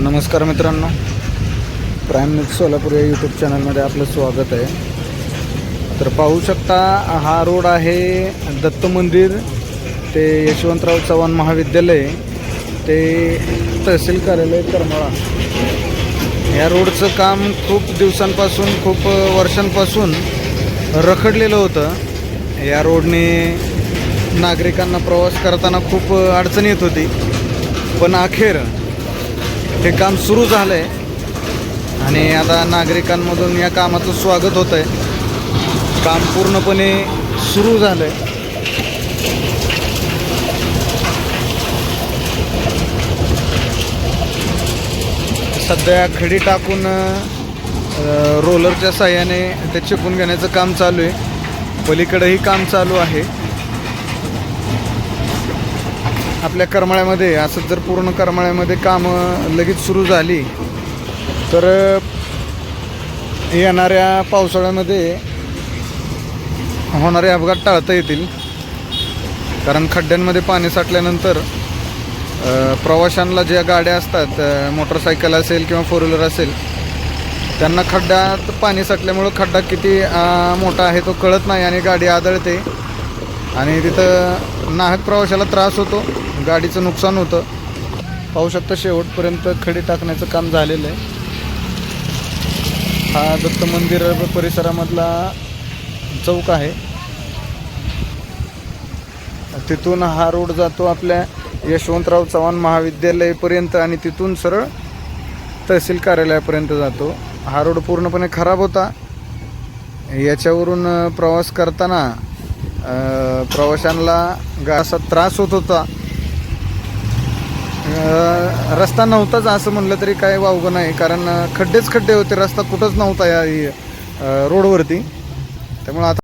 नमस्कार मित्रांनो. Prime news Solapur या यूट्यूब चॅनलमध्ये आपलं स्वागत आहे. तर पाहू शकता हा रोड आहे दत्त मंदिर ते यशवंतराव चव्हाण महाविद्यालय ते तहसील कार्यालय करमाळा. या रोडचं काम खूप दिवसांपासून खूप वर्षांपासून रखडलेलं होतं. या रोडने नागरिकांना प्रवास करताना खूप अडचण येत होती. पण अखेर हे काम सुरू झालं आहे आणि आता नागरिकांमधून या कामाचं स्वागत होतं आहे काम पूर्णपणे सुरू झालं आहे सध्या खडी टाकून रोलरच्या साह्याने ते चिपून घेण्याचं काम चालू आहे. पलीकडेही काम चालू आहे. आपल्या करमाळ्यामध्ये असं जर पूर्ण करमाळ्यामध्ये कामं लगेच सुरू झाली तर येणाऱ्या पावसाळ्यामध्ये होणारे अपघात टाळता येतील. कारण खड्ड्यांमध्ये पाणी साठल्यानंतर प्रवाशांना ज्या गाड्या असतात मोटरसायकल असेल किंवा फोर व्हीलर असेल त्यांना खड्ड्यात पाणी साठल्यामुळं खड्डा किती मोठा आहे तो कळत नाही आणि गाडी आदळते. आणि तिथं नाहक प्रवाशाला त्रास होतो. गाडीचं नुकसान होतं. पाहू शकता शेवटपर्यंत खडी टाकण्याचं काम झालेलं आहे. हा दत्त मंदिर परिसरामधला चौक आहे. तिथून हा रोड जातो आपल्या यशवंतराव चव्हाण महाविद्यालयापर्यंत आणि तिथून सरळ तहसील कार्यालयापर्यंत जातो. हा रोड पूर्णपणे खराब होता. याच्यावरून प्रवास करताना प्रवाशांना असा त्रास होत होता. रस्ता नव्हताच असं म्हणलं तरी काय वावगं नाही. कारण खड्डेच खड्डे होते. रस्ता कुठंच नव्हता या रोडवरती. त्यामुळं आता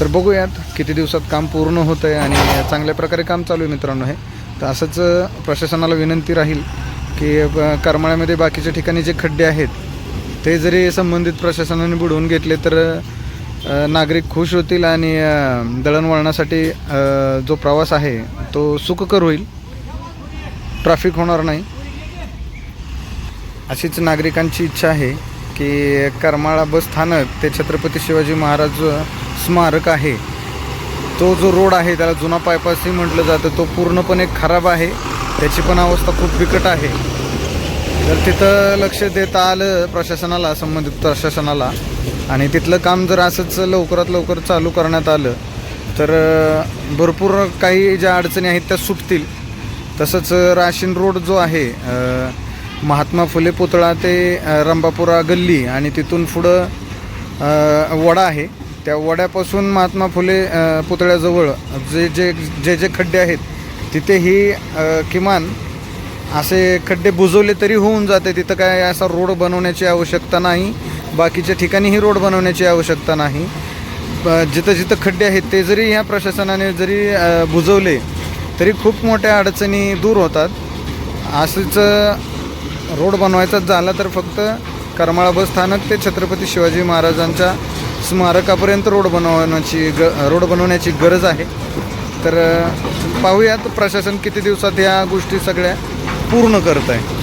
तर बघूयात किती दिवसात काम पूर्ण होतं आहे आणि चांगल्या प्रकारे काम चालू आहे मित्रांनो हे. तर असंच प्रशासनाला विनंती राहील की करमाळ्यामध्ये बाकीच्या ठिकाणी जे खड्डे आहेत ते जरी संबंधित प्रशासनाने बुडवून घेतले तर नागरिक खुश होतील आणि दळणवळणासाठी जो प्रवास आहे तो सुखकर होईल. ट्रॅफिक होणार नाही. अशीच नागरिकांची इच्छा आहे की करमाळा बस स्थानक ते छत्रपती शिवाजी महाराज स्मारक आहे. तो जो रोड आहे त्याला जुना पायपासही म्हटलं जातं तो पूर्णपणे खराब आहे. त्याची पण अवस्था खूप बिकट आहे. तर तिथं लक्ष देता आलं प्रशासनाला संबंधित प्रशासनाला. आणि तिथलं काम जर असंच लवकरात लवकर चालू करण्यात आलं तर भरपूर काही ज्या अडचणी आहेत त्या सुटतील. तसंच राशीन रोड जो आहे महात्मा फुले पुतळा ते रंबापुरा गल्ली आणि तिथून पुढं वडा आहे. त्या वड्यापासून महात्मा फुले पुतळ्याजवळ जे जे जे जे खड्डे आहेत तिथेही किमान असे खड्डे बुजवले तरी होऊन जाते. तिथं काय असा रोड बनवण्याची आवश्यकता नाही. बाकीच्या ठिकाणीही रोड बनवण्याची आवश्यकता नाही. जिथं जिथं खड्डे आहेत ते जरी ह्या प्रशासनाने जरी बुजवले तरी खूप मोठ्या अडचणी दूर होतात. असंच रोड बनवायचाच झाला तर फक्त करमाळा बस स्थानक ते छत्रपती शिवाजी महाराजांच्या स्मारकापर्यंत रोड बनवण्याची ग रोड बनवण्याची गरज आहे. तर पाहूयात प्रशासन किती दिवसात या गोष्टी सगळ्या पूर्ण करत आहे.